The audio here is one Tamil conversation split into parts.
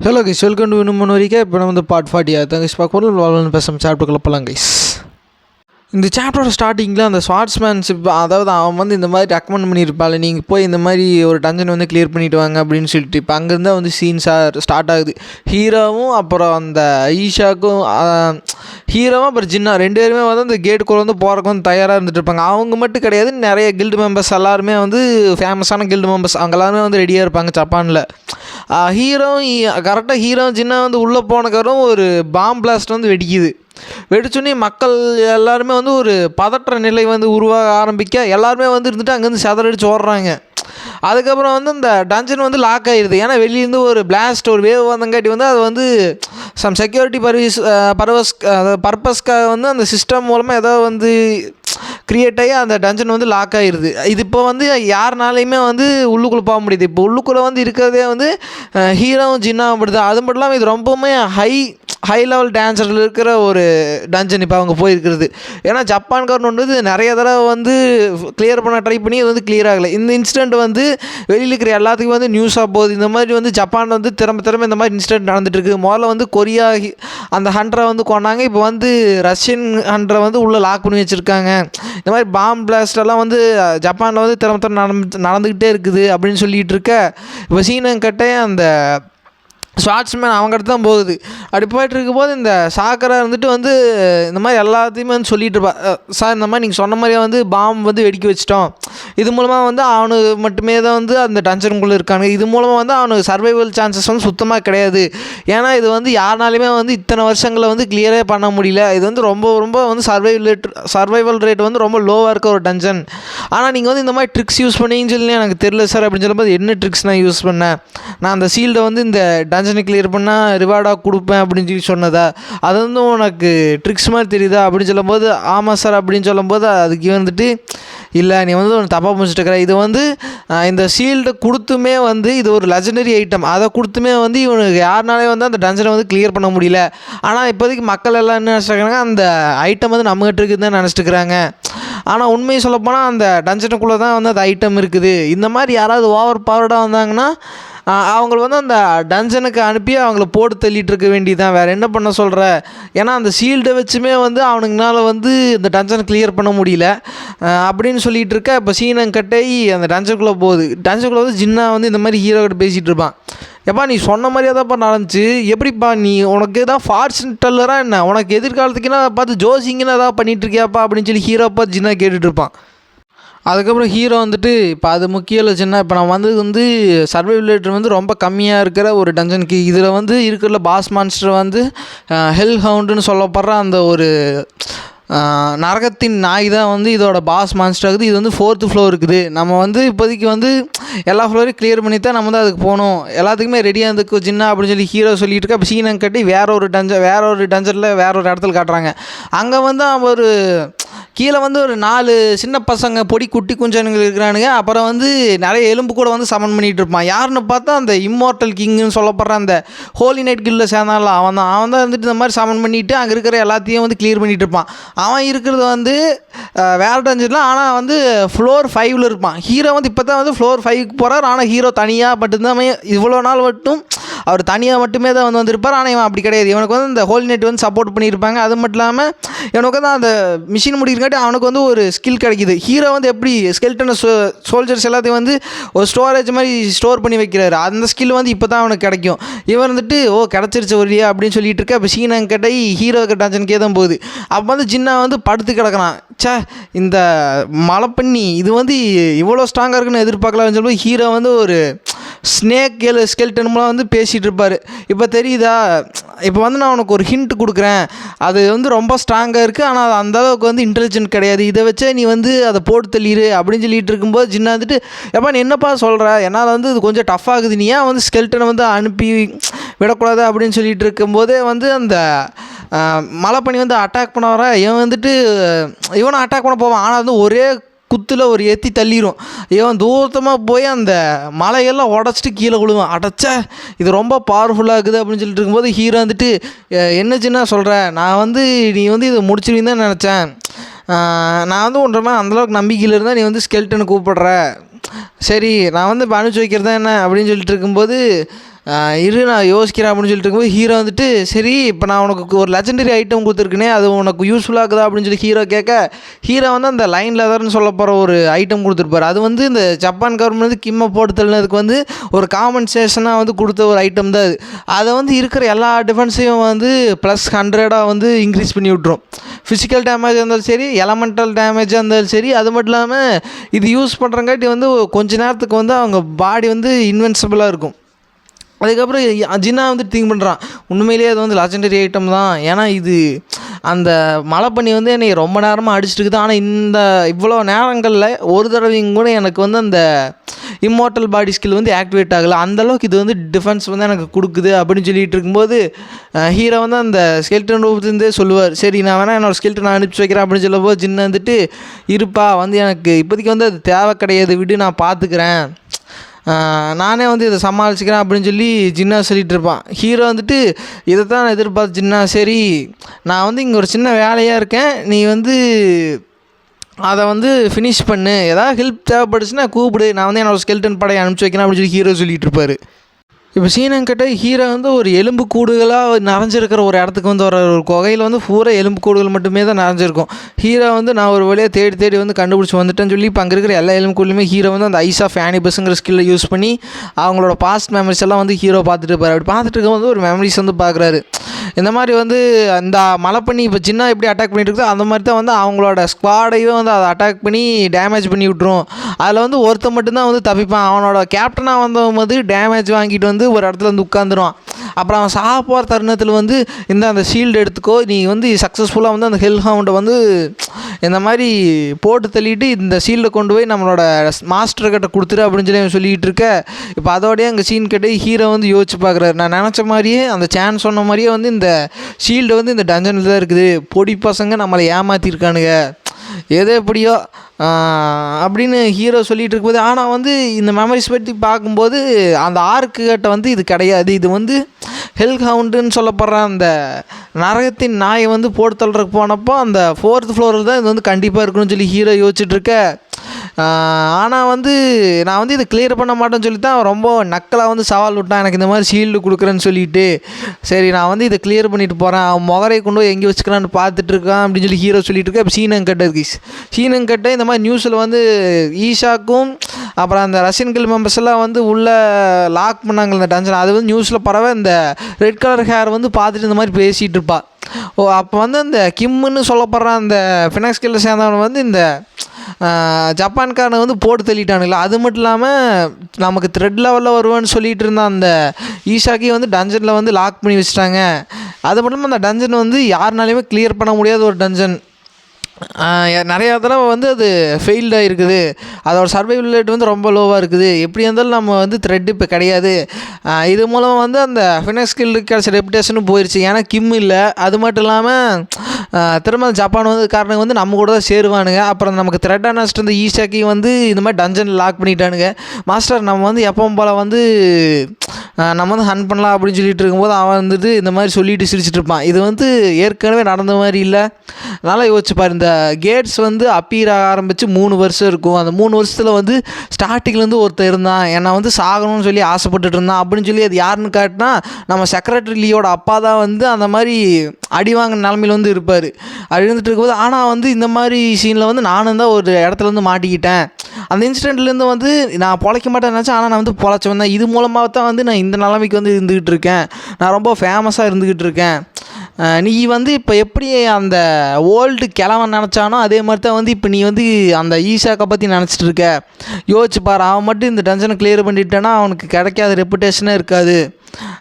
ஹலோ கைஸ் வெல்கம் டு இன்னும் வரைக்கும் இப்போ நம்ம வந்து பார்ட் ஃபார்ட்டி ஆகுது கைஸ் பார்க்க போகிறோம் வாழ்வன் பேசும் போகலாம் கைஸ் இந்த சாப்டரோட ஸ்டார்டிங்கில் அந்த ஸ்வாட்ஸ்மேன்ஷிப் அதாவது அவன் வந்து இந்த மாதிரி ரெக்கமெண்ட் பண்ணியிருப்பாள் நீங்கள் போய் இந்த மாதிரி ஒரு டஞ்சன் வந்து கிளியர் பண்ணிட்டு வாங்க அப்படின்னு சொல்லிட்டு இப்போ அங்கேருந்து வந்து சீன்ஸாக ஸ்டார்ட் ஆகுது. ஹீரோவும் அப்புறம் அந்த ஈஷாக்கும் ஹீரோவும் அப்புறம் ஜின்னா ரெண்டு பேருமே வந்து அந்த கேட்டுக்குள்ளே வந்து போகிறக்கு வந்து தயாராக இருந்துட்டு இருப்பாங்க. அவங்க மட்டும் கிடையாது நிறைய கில்டு மெம்பர்ஸ் எல்லாருமே வந்து ஃபேமஸான கில்டு மெம்பர்ஸ் அவங்க எல்லாருமே வந்து ரெடியாக இருப்பாங்க ஜப்பானில். ஹீரோ கரெக்டாக ஹீரோ ஜின்னா வந்து உள்ளே போனக்கப்புறம் ஒரு பாம் பிளாஸ்ட் வந்து வெடிக்குது. வெடிச்சோடனே மக்கள் எல்லாருமே வந்து ஒரு பதற்ற நிலை வந்து உருவாக ஆரம்பிக்க எல்லாருமே வந்து இருந்துட்டு அங்கேருந்து சதறடிச்சு ஓடுறாங்க. அதுக்கப்புறம் வந்து இந்த டஞ்சன் வந்து லாக் ஆகிடுது ஏன்னா வெளியேருந்து ஒரு பிளாஸ்ட் ஒரு வேவ் வந்தங்காட்டி வந்து அது வந்து சம் செக்யூரிட்டி பர்வீஸ் பர்வஸ் பர்பஸ்க்காக வந்து அந்த சிஸ்டம் மூலமாக ஏதோ வந்து க்ரியேட் ஆகி அந்த டஞ்சன் வந்து லாக் ஆகிடுது இது இப்போ வந்து யாருனாலையுமே வந்து உள்ளுக்குள்ளே போக முடியுது. இப்போ உள்ளுக்குள்ளே வந்து இருக்கிறதே வந்து ஹீரோவும் ஜின்னாவும் படுது அது மட்டும் இல்லாமல் இது ரொம்பவுமே ஹை ஹை லெவல் டான்ஸரில் இருக்கிற ஒரு டஞ்சன் இப்போ அவங்க போயிருக்கிறது. ஏன்னா ஜப்பான்காரன் வந்து நிறைய தடவை வந்து கிளியர் பண்ண ட்ரை பண்ணி அது வந்து கிளியர் ஆகலை. இந்த இன்சிடெண்ட் வந்து வெளியில் இருக்கிற எல்லாத்துக்கும் வந்து நியூஸாக போகுது. இந்த மாதிரி வந்து ஜப்பான் வந்து திரும்ப திரும்ப இந்த மாதிரி இன்சிடென்ட் நடந்துட்டுருக்கு முதல்ல வந்து கொரியா அந்த ஹண்ட்ரை வந்து கொண்டாங்க இப்போ வந்து ரஷ்யன் ஹண்ட்ரை வந்து உள்ளே லாக் பண்ணி வச்சுருக்காங்க. இந்த மாதிரி பாம் பிளாஸ்டெல்லாம் வந்து ஜப்பானில் வந்து திறம திரும்ப நடந்து நடந்துக்கிட்டே இருக்குது அப்படின்னு சொல்லிகிட்டு இருக்க இப்போ சீனங்கிட்ட அந்த ஸ்வாட்ஸ்மேன் அவங்க தான் போகுது. அப்படி போயிட்டு இருக்கும்போது இந்த சாக்கரை வந்துட்டு வந்து இந்த மாதிரி எல்லாத்தையுமே வந்து சொல்லிகிட்டு இருப்பா சார் இந்த மாதிரி நீங்கள் சொன்ன மாதிரியே வந்து பாம் வந்து வெடிக்க வச்சிட்டோம். இது மூலமாக வந்து அவனு மட்டுமே தான் வந்து அந்த டென்ஷனுக்குள்ளே இருக்கானுங்க. இது மூலமாக வந்து அவனுக்கு சர்வைவல் சான்சஸ் வந்து சுத்தமாக கிடையாது. ஏன்னா இது வந்து யாருனாலுமே வந்து இத்தனை வருஷங்களை வந்து கிளியரே பண்ண முடியல. இது வந்து ரொம்ப ரொம்ப வந்து சர்வைவல் ரேட் சர்வைவல் ரேட் வந்து ரொம்ப லோவாக இருக்க ஒரு டென்ஷன் ஆனால் நீங்கள் வந்து இந்த மாதிரி ட்ரிக்ஸ் யூஸ் பண்ணீங்கன்னு சொல்லி எனக்கு தெரியல சார் அப்படின்னு சொல்லும்போது என்ன ட்ரிக்ஸ் நான் யூஸ் பண்ணேன்? நான் அந்த சீல்டை வந்து இந்த டஞ்சனை கிளியர் பண்ணால் ரிவார்டாக கொடுப்பேன் அப்படின்னு சொல்லி சொன்னதா? அது வந்து உனக்கு ட்ரிக்ஸ் மாதிரி தெரியுதா? அப்படின்னு சொல்லும்போது ஆமாம் சார் அப்படின்னு சொல்லும்போது அதுக்கு வந்துட்டு இல்லை நீ வந்து ஒன்று தப்பாக முடிச்சுட்டு இது வந்து இந்த ஷீல்டை கொடுத்துமே வந்து இது ஒரு லெஜண்டரி ஐட்டம் அதை கொடுத்துமே வந்து இவனுக்கு யாருனாலே வந்து அந்த டஞ்சனை வந்து கிளியர் பண்ண முடியல. ஆனால் இப்போதைக்கு மக்கள் எல்லாம் என்ன நினச்சிட்டு அந்த ஐட்டம் வந்து நம்மகிட்ட இருக்குதுன்னு தான் நினச்சிட்டு இருக்கிறாங்க ஆனால் உண்மையை சொல்லப்போனால் அந்த டஞ்சனுக்குள்ளே தான் வந்து அந்த ஐட்டம் இருக்குது. இந்த மாதிரி யாராவது ஓவர் பவர்டாக வந்தாங்கன்னா அவங்கள வந்து அந்த டஞ்சனுக்கு அனுப்பி அவங்கள போட்டு தள்ளிட்டு இருக்க வேண்டியதுதான். வேறு என்ன பண்ண சொல்கிற ஏன்னா அந்த ஷீல்டை வச்சுமே வந்து அவனுங்கனால வந்து இந்த டஞ்சனை கிளியர் பண்ண முடியல. அப்படின்னு சொல்லிகிட்டு இருக்க இப்போ சீனங்கட்டை அந்த டஞ்சனுக்குள்ளே போகுது. டஞ்சனுக்குள்ளே வந்து ஜின்னா வந்து இந்த மாதிரி ஹீரோக்கிட்ட பேசிகிட்டு இருப்பான். எப்பா நீ சொன்ன மாதிரியே தான்ப்பா நடந்துச்சு. எப்படிப்பா நீ உனக்கு தான் ஃபார்ச்சூன் டெல்லரா என்ன? உனக்கு எதிர்காலத்துக்குன்னா பார்த்து ஜோசிங்கன்னு ஏதாவது பண்ணிட்டு இருக்கியாப்பா அப்படின்னு சொல்லி ஹீரோ பார்த்து ஜின்னா கேட்டுட்ருப்பான் அதுக்கப்புறம் ஹீரோ வந்துட்டு இப்போ அது முக்கியம் இல்லை சின்ன இப்போ நான் வந்தது வந்து சர்வைவிலேட்டர் வந்து ரொம்ப கம்மியாக இருக்கிற ஒரு டஞ்சனுக்கு இதில் வந்து இருக்கிற பாஸ் மான்ஸ்டர் வந்து ஹெல் ஹவுண்டுன்னு சொல்லப்படுற அந்த ஒரு நரகத்தின் நாய் தான் வந்து இதோட பாஸ் மான்ஸ்டர் ஆகுது. இது வந்து ஃபோர்த்து ஃப்ளோர் இருக்குது. நம்ம வந்து இப்போதைக்கு வந்து எல்லா ஃப்ளோரையும் கிளியர் பண்ணி தான் நம்ம தான் அதுக்கு போகணும். எல்லாத்துக்குமே ரெடியாக இருந்துக்கு சின்ன அப்படின்னு சொல்லி ஹீரோ சொல்லிட்டு இருக்கா. அப்போ சீனம் கட்டி வேற ஒரு டஞ்சர் வேற ஒரு டஞ்சரில் வேற ஒரு இடத்துல காட்டுறாங்க. அங்கே வந்து அவன் ஒரு கீழே வந்து ஒரு நாலு சின்ன பசங்க பொடி குட்டி குஞ்சனுங்க இருக்கிறானுங்க. அப்புறம் வந்து நிறைய எலும்பு கூட வந்து சமன் பண்ணிகிட்டு இருப்பான். யாருன்னு பார்த்தா அந்த இம்மார்ட்டல் கிங்குன்னு சொல்லப்படுற அந்த ஹோலி நைட் கில்லில் சேர்ந்தால அவன் தான். அவன் தான் வந்துட்டு இந்த மாதிரி சமன் பண்ணிட்டு அங்கே இருக்கிற எல்லாத்தையும் வந்து கிளியர் பண்ணிகிட்டு இருப்பான். அவன் இருக்கிறது வந்து வேறு வேற டஞ்சில் ஆனால் வந்து ஃப்ளோர் ஃபைவ்ல இருப்பான். ஹீரோ வந்து இப்போ தான் வந்து ஃப்ளோர் ஃபைவ்க்கு போகிறார் ஆனால் ஹீரோ தனியாக மட்டும்தான் இவ்வளோ நாள் மட்டும் அவர் தனியாக மட்டுமே தான் வந்து வந்திருப்பார். ஆனால் இவன் அப்படி கிடையாது. இவனுக்கு வந்து இந்த ஹோல் நெட் வந்து சப்போர்ட் பண்ணியிருப்பாங்க. அது மட்டும் இல்லாமல் இவனுக்கு வந்து அந்த மிஷின் முடிக்கிறங்காட்டி அவனுக்கு வந்து ஒரு ஸ்கில் கிடைக்குது. ஹீரோ வந்து எப்படி ஸ்கெல்டன் சோல்ஜர்ஸ் எல்லாத்தையும் வந்து ஒரு ஸ்டோரேஜ் மாதிரி ஸ்டோர் பண்ணி வைக்கிறாரு. அந்த ஸ்கில் வந்து இப்போ தான் அவனுக்கு கிடைக்கும். இவன் வந்துட்டு ஓ கிடச்சிருச்சு ஒரியா அப்படின்னு சொல்லிட்டு இருக்க இப்போ சீனன் கேட்டை ஹீரோ டஞ்சனுக்கே தான் போகுது அப்போ வந்து ஜின்னா வந்து படுத்து கிடக்கிறான். ச்சே இந்த மழை பண்ணி இது வந்து இவ்வளோ ஸ்ட்ராங்காக இருக்குன்னு எதிர்பார்க்கலாம்னு சொல்லும்போது ஹீரோ வந்து ஒரு ஸ்னேக் கேள் ஸ்கெல்டன்லாம் வந்து பேசிகிட்டு இருப்பார் இப்போ தெரியுதா? இப்போ வந்து நான் உனக்கு ஒரு ஹிண்ட் கொடுக்குறேன். அது வந்து ரொம்ப ஸ்ட்ராங்காக இருக்குது ஆனால் அது அந்த அளவுக்கு வந்து இன்டெலிஜென்ட் கிடையாது. இதை வச்சே நீ வந்து அதை போட்டு தள்ளிடு அப்படின்னு சொல்லிட்டு இருக்கும்போது ஜின்னா வந்துட்டு எப்பா நீ என்னப்பா சொல்கிற என்னால் வந்து இது கொஞ்சம் டஃப் ஆகுது. நீ ஏன் வந்து ஸ்கெல்டனை வந்து அனுப்பி விடக்கூடாது? அப்படின்னு சொல்லிட்டு இருக்கும்போதே வந்து அந்த மழை பண்ணி வந்து அட்டாக் பண்ண வர இவன் வந்துட்டு இவனை அட்டாக் பண்ண போவான். ஆனால் வந்து ஒரே குத்தில் ஒரு ஏற்றி தள்ளிடும் இவன் தூரத்தமாக போய் அந்த மலையெல்லாம் உடச்சிட்டு கீழே விழுவான். அடைச்ச இது ரொம்ப பவர்ஃபுல்லாக இருக்குது அப்படின்னு சொல்லிட்டு இருக்கும்போது ஹீரோ வந்துட்டு என்ன சின்ன சொல்கிற நான் வந்து நீ வந்து இதை முடிச்சிருவீங்க தான் நினச்சேன். நான் வந்து ஒன்றுமே அந்தளவுக்கு நம்பிக்கையில் இருந்தால் நீ வந்து ஸ்கெல்டனை கூப்பிடுற. சரி நான் வந்து இப்போ அனுப்பிச்சி வைக்கிறது தான் என்ன? அப்படின்னு சொல்லிட்டு இருக்கும்போது இரு நான் யோசிக்கிறேன் அப்படின்னு சொல்லிட்டு இருக்கும்போது ஹீரோ வந்துட்டு சரி இப்போ நான் உனக்கு ஒரு லெஜெண்டரி ஐட்டம் கொடுத்துருக்கேனே அது உனக்கு யூஸ்ஃபுல்லாக இருக்குதா அப்படின்னு சொல்லி ஹீரோ கேட்க ஹீரோ வந்து அந்த லைன் லெதர்னு சொல்ல போகிற ஒரு ஐட்டம் கொடுத்துருப்பாரு. அது வந்து இந்த ஜப்பான் கவர்மெண்ட் வந்து கிம்மை போட்டு தள்ளினதுக்கு வந்து ஒரு காம்பன்சேஷனாக வந்து கொடுத்த ஒரு ஐட்டம் தான் அது. அதை வந்து இருக்கிற எல்லா டிஃபென்ஸையும் வந்து ப்ளஸ் ஹண்ட்ரடாக வந்து இன்க்ரீஸ் பண்ணி விட்ரும் ஃபிசிக்கல் டேமேஜாக இருந்தாலும் சரி எலமெண்டல் டேமேஜாக இருந்தாலும் சரி அது மட்டும் இல்லாமல் இது யூஸ் பண்ணுறங்காட்டி வந்து கொஞ்ச நேரத்துக்கு வந்து அவங்க பாடி வந்து இன்வென்சிபிளாக இருக்கும். அதுக்கப்புறம் ஜின்னா வந்து திங்க் பண்ணுறான் உண்மையிலேயே அது வந்து லெஜெண்டரி ஐட்டம் தான். ஏன்னா இது அந்த மழை பண்ணி வந்து என்னை ரொம்ப நேரமாக அடிச்சிட்டு இருக்குது ஆனால் இந்த இவ்வளோ நேரங்களில் ஒரு தடவையும் கூட எனக்கு வந்து அந்த இம்மார்ட்டல் பாடி ஸ்கில் வந்து ஆக்டிவேட் ஆகலை. அந்தளவுக்கு இது வந்து டிஃபென்ஸ் வந்து எனக்கு கொடுக்குது அப்படின்னு சொல்லிட்டு இருக்கும்போது ஹீரோ வந்து அந்த ஸ்கெல்டன் ரூபத்துலேருந்தே சொல்லுவார். சரி நான் வேணால் என்னோடய ஸ்கெல்டன் நான் அனுப்பிச்சி வைக்கிறேன் அப்படின்னு சொல்லும்போது ஜின்னு வந்துட்டு இருப்பா வந்து எனக்கு இப்போதைக்கு வந்து அது தேவை கிடையாது. விடு நான் பார்த்துக்கிறேன். நானே வந்து இதை சமாளிச்சுக்கிறேன் அப்படின்னு சொல்லி ஜின்னா சொல்லிட்டு இருப்பான் ஹீரோ வந்துட்டு இதை தான் நான் எதிர்பார்த்து ஜின்னா. சரி நான் வந்து இங்கே ஒரு சின்ன வேலையாக இருக்கேன். நீ வந்து அதை வந்து ஃபினிஷ் பண்ணு. ஏதாவது ஹெல்ப் தேவைப்படுச்சுன்னா கூப்பிடு. நான் வந்து என்னோடய ஸ்கெல்டன் படையை அனுப்பிச்சி வைக்கிறேன் அப்படின்னு சொல்லி ஹீரோ சொல்லிட்டு இருப்பார் இப்போ சீனங்கிட்ட ஹீரோ வந்து ஒரு எலும்பு கூடுகளாக நிறைஞ்சிருக்கிற ஒரு இடத்துக்கு வந்து வர ஒரு குகையில் வந்து பூரா எலும்பு கூடுகள் மட்டுமே தான் நிறைஞ்சிருக்கும். ஹீரோ வந்து நான் ஒரு வழியாக தேடி தேடி வந்து கண்டுபிடிச்சி வந்துட்டேன்னு சொல்லி இப்போ அங்கே இருக்கிற எல்லா எலும்பு கூடலுமே ஹீரோ வந்து அந்த ஐஸ் ஆஃப் ஆனிபஸ்ங்கிற ஸ்கில்லை யூஸ் பண்ணி அவங்களோட பாஸ்ட் மெமரிஸ் எல்லாம் வந்து ஹீரோ பார்த்துட்டு இருப்பார் அப்படி பார்த்துட்டு இருக்கும்போது ஒரு மெமரிஸ் வந்து பார்க்குறாரு இந்த மாதிரி வந்து அந்த மழை பண்ணி இப்போ சின்ன எப்படி அட்டாக் பண்ணிட்டு இருக்கோ அந்த மாதிரி தான் வந்து அவங்களோட ஸ்குவாடையும் வந்து அதை அட்டாக் பண்ணி டேமேஜ் பண்ணி விட்ரும் அதில் வந்து ஒருத்தன் மட்டும்தான் வந்து தப்பிப்பான். அவனோட கேப்டனாக வந்தவன் வந்து டேமேஜ் வாங்கிட்டு வந்து ஒரு இடத்துல வந்து உட்காந்துருவான் அப்புறம் அவன் சாக போகிற தருணத்தில் வந்து இந்த அந்த ஷீல்டு எடுத்துக்கோ நீ வந்து சக்ஸஸ்ஃபுல்லாக வந்து அந்த ஹெல் ஹவுண்டை வந்து இந்த மாதிரி போட்டு தள்ளிட்டு இந்த ஷீல்டை கொண்டு போய் நம்மளோட மாஸ்டர் கிட்ட கொடுத்துரு அப்படின்னு சொல்லி அவன் சொல்லிகிட்டு இருக்க. இப்போ அதோடய அங்கே சீன் கேட்டு ஹீரோ வந்து யோசிச்சு பார்க்குறாரு நான் நினச்ச மாதிரியே அந்த சான்ஸ் சொன்ன மாதிரியே வந்து இந்த ஷீல்டு வந்து இந்த டஞ்சனில் தான் இருக்குது. பொடி பசங்க நம்மளை ஏமாற்றிருக்கானுங்க எது எப்படியோ அப்படின்னு ஹீரோ சொல்லிட்டு இருக்கும்போது ஆனால் வந்து இந்த மெமரிஸ் பற்றி பார்க்கும்போது அந்த ஆர்க்குகிட்ட வந்து இது கிடையாது. இது வந்து ஹெல் ஹவுண்டுன்னு சொல்லப்படுற அந்த நரகத்தின் நாயை வந்து போட்டு தள்ளுறதுக்கு போனப்போ அந்த ஃபோர்த் ஃப்ளோரில் தான் இது வந்து கண்டிப்பாக இருக்கணும்னு சொல்லி ஹீரோ யோசிச்சுட்டு இருக்க. ஆனால் வந்து நான் வந்து இதை கிளியர் பண்ண மாட்டேன்னு சொல்லி தான் ரொம்ப நக்கலாக வந்து சவால் விட்டான். எனக்கு இந்த மாதிரி ஷீல்டு கொடுக்குறேன்னு சொல்லிட்டு. சரி நான் வந்து இதை கிளியர் பண்ணிட்டு போகிறேன் அவன் முகரை கொண்டு போய் எங்கே வச்சுக்கலான்னு பார்த்துட்டு இருக்கான் அப்படின்னு சொல்லி ஹீரோ சொல்லிட்டு இருக்கேன் இப்போ சீனங்கட் இருக்கு சீனங்கட்ட இந்த மாதிரி நியூஸில் வந்து ஈஷாக்கும் அப்புறம் அந்த ரஷ்யன் கில் மெம்பர்ஸ் எல்லாம் வந்து உள்ளே லாக் பண்ணாங்க இந்த டென்ஷன் அது வந்து நியூஸில் பரவ இந்த ரெட் கலர் ஹேர் வந்து பார்த்துட்டு இந்த மாதிரி பேசிகிட்டு இருப்பாள் ஓ அப்போ வந்து அந்த கிம்முன்னு சொல்லப்படுற அந்த ஃபினாக்ஸ் கில்ல சேர்ந்தவன் வந்து இந்த ஜப்பான்காரனை வந்து போட்டு தள்ளிட்டானுங்களா? அது மட்டும் இல்லாமல் நமக்கு த்ரெட் லெவலில் வருவான்னு சொல்லிகிட்டு இருந்த அந்த ஈஷாக்கி வந்து டஞ்சனில் வந்து லாக் பண்ணி வச்சுட்டாங்க. அது மட்டும் இல்லாமல் அந்த டஞ்சன் வந்து யாருனாலையுமே கிளியர் பண்ண முடியாத ஒரு டஞ்சன் நிறையா தடவை வந்து அது ஃபெயில்டாக இருக்குது. அதோட சர்வைவல் ரேட் வந்து ரொம்ப லோவாக இருக்குது. எப்படி இருந்தாலும் நம்ம வந்து த்ரெட் இப்போ கிடையாது. இது மூலம் வந்து அந்த ஃபினக்ஸ் ஸ்கில்லுக்கு கிடச்ச ரெப்புடேஷனும் போயிடுச்சு ஏன்னா கிம் இல்லை. அது மட்டும் இல்லாமல் திரும்ப ஜப்பான் வந்து காரணம் வந்து நம்ம கூட தான் சேருவானுங்க. அப்புறம் நமக்கு த்ரெட் அனஸ்ட் இந்த ஈஷாக்கி வந்து இந்த மாதிரி டஞ்சனில் லாக் பண்ணிட்டானுங்க. மாஸ்டர் நம்ம வந்து எப்பவும் போல் வந்து நம்ம வந்து ஹன் பண்ணலாம் அப்படின்னு சொல்லிட்டு இருக்கும்போது அவன் வந்துட்டு இந்த மாதிரி சொல்லிட்டு சிரிச்சிட்டு இருப்பான். இது வந்து ஏற்கனவே நடந்த மாதிரி இல்லை. நல்லா யோசிச்சுப்பார் இந்த கேட்ஸ் வந்து அப்பீர் ஆரம்பித்து மூணு வருஷம் இருக்கும். அந்த மூணு வருஷத்தில் வந்து ஸ்டார்டிங்லேருந்து ஒருத்தர் இருந்தான். என்னை வந்து சாகணும்னு சொல்லி ஆசைப்பட்டுட்டு இருந்தான் அப்படின்னு சொல்லி அது யாருன்னு காட்டினா நம்ம செக்ரட்டரி லீயோட அப்பா தான் வந்து அந்த மாதிரி அடி வாங்கின நிலமையில வந்து இருப்பார். அப்படி இருந்துட்டு இருக்கும்போது ஆனால் வந்து இந்த மாதிரி சீனில் வந்து நானும் தான் ஒரு இடத்துல வந்து மாட்டிக்கிட்டேன். அந்த இன்சிடெண்ட்லேருந்து வந்து நான் பொழைக்க மாட்டேன் நினச்சேன். ஆனால் நான் வந்து பொழைச்சவன் தான். இது மூலமாக தான் வந்து நான் இந்த நிலைமைக்கு வந்து இருந்துக்கிட்டு இருக்கேன். நான் ரொம்ப ஃபேமஸாக இருந்துக்கிட்டு இருக்கேன். நீ வந்து இப்போ எப்படி அந்த ஓல்டு கிழவன் நினச்சானோ அதே மாதிரி தான் வந்து இப்போ நீ வந்து அந்த ஈஷாக்கை பற்றி நினச்சிட்டு இருக்க. யோசிச்சு பாரு அவன் மட்டும் இந்த டென்ஷனை கிளியர் பண்ணிட்டானா அவனுக்கு கிடைக்காத ரெப்புடேஷனே இருக்காது.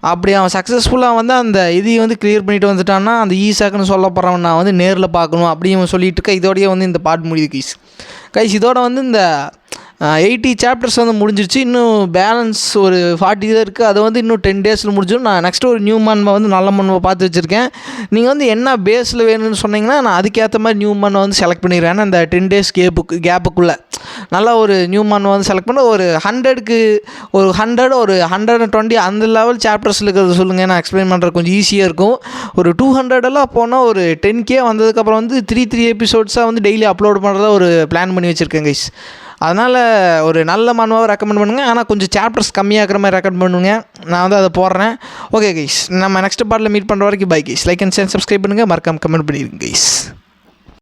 அப்படி அவன் சக்ஸஸ்ஃபுல்லாக வந்து அந்த இதையும் வந்து கிளியர் பண்ணிட்டு வந்துட்டான்னா அந்த ஈஷாக்குன்னு சொல்லப்படுறவன் நான் வந்து நேரில் பார்க்கணும் அப்படின்னு சொல்லிட்டு இருக்க. இதோடய வந்து இந்த பாட்டு முடியுது கைஸ் கைஸ் இதோட வந்து இந்த எயிட்டி சாப்டர்ஸ் வந்து முடிஞ்சிருச்சு. இன்னும் பேலன்ஸ் ஒரு ஃபார்ட்டி தான் இருக்குது அதை வந்து இன்னும் டென் டேஸில் முடிஞ்சிடும். நான் நெக்ஸ்ட்டு ஒரு நியூ மன்மை வந்து நல்ல மன்மை பார்த்து வச்சுருக்கேன். நீங்கள் வந்து என்ன பேஸில் வேணும்னு சொன்னீங்கன்னா நான் அதுக்கேற்ற மாதிரி நியூ மன்னை வந்து செலக்ட் பண்ணிடுறேன். ஏன்னா இந்த டென் டேஸ் கேப்புக்கு கேப்புக்குள்ளே நல்லா ஒரு நியூ மன்மை வந்து செலக்ட் பண்ண ஒரு ஹண்ட்ரடுக்கு ஒரு ஹண்ட்ரட் ஒரு ஹண்ட்ரட் அண்ட் டுவெண்ட்டி அந்த லெவல் சாப்டர்ஸில் இருக்கிறது சொல்லுங்கள் நான் எக்ஸ்பிளைன் பண்ணுறது கொஞ்சம் ஈஸியாக இருக்கும். ஒரு டூ ஹண்ட்ரடெல்லாம் போனால் ஒரு டென் கே வந்ததுக்கப்புறம் வந்து த்ரீ த்ரீ எபிசோட்ஸாக வந்து டெய்லி அப்லோட் பண்ணுறதா ஒரு பிளான் பண்ணி வச்சுருக்கேன் கைஸ் அதனால் ஒரு நல்ல மனுவாக ரெக்கமெண்ட் பண்ணுங்கள் ஆனால் கொஞ்சம் சாப்டர்ஸ் கம்மியாகிற மாதிரி ரெக்கமெண்ட் பண்ணுங்க. நான் வந்து அதை போடுறேன். ஓகே கைஸ் நம்ம நெக்ஸ்ட் பார்ட்டில் மீட் பண்ணுற வரைக்கும் bye guys like and share subscribe பண்ணுங்கள் மறக்காம கமெண்ட் பண்ணிடுங்க கைஸ்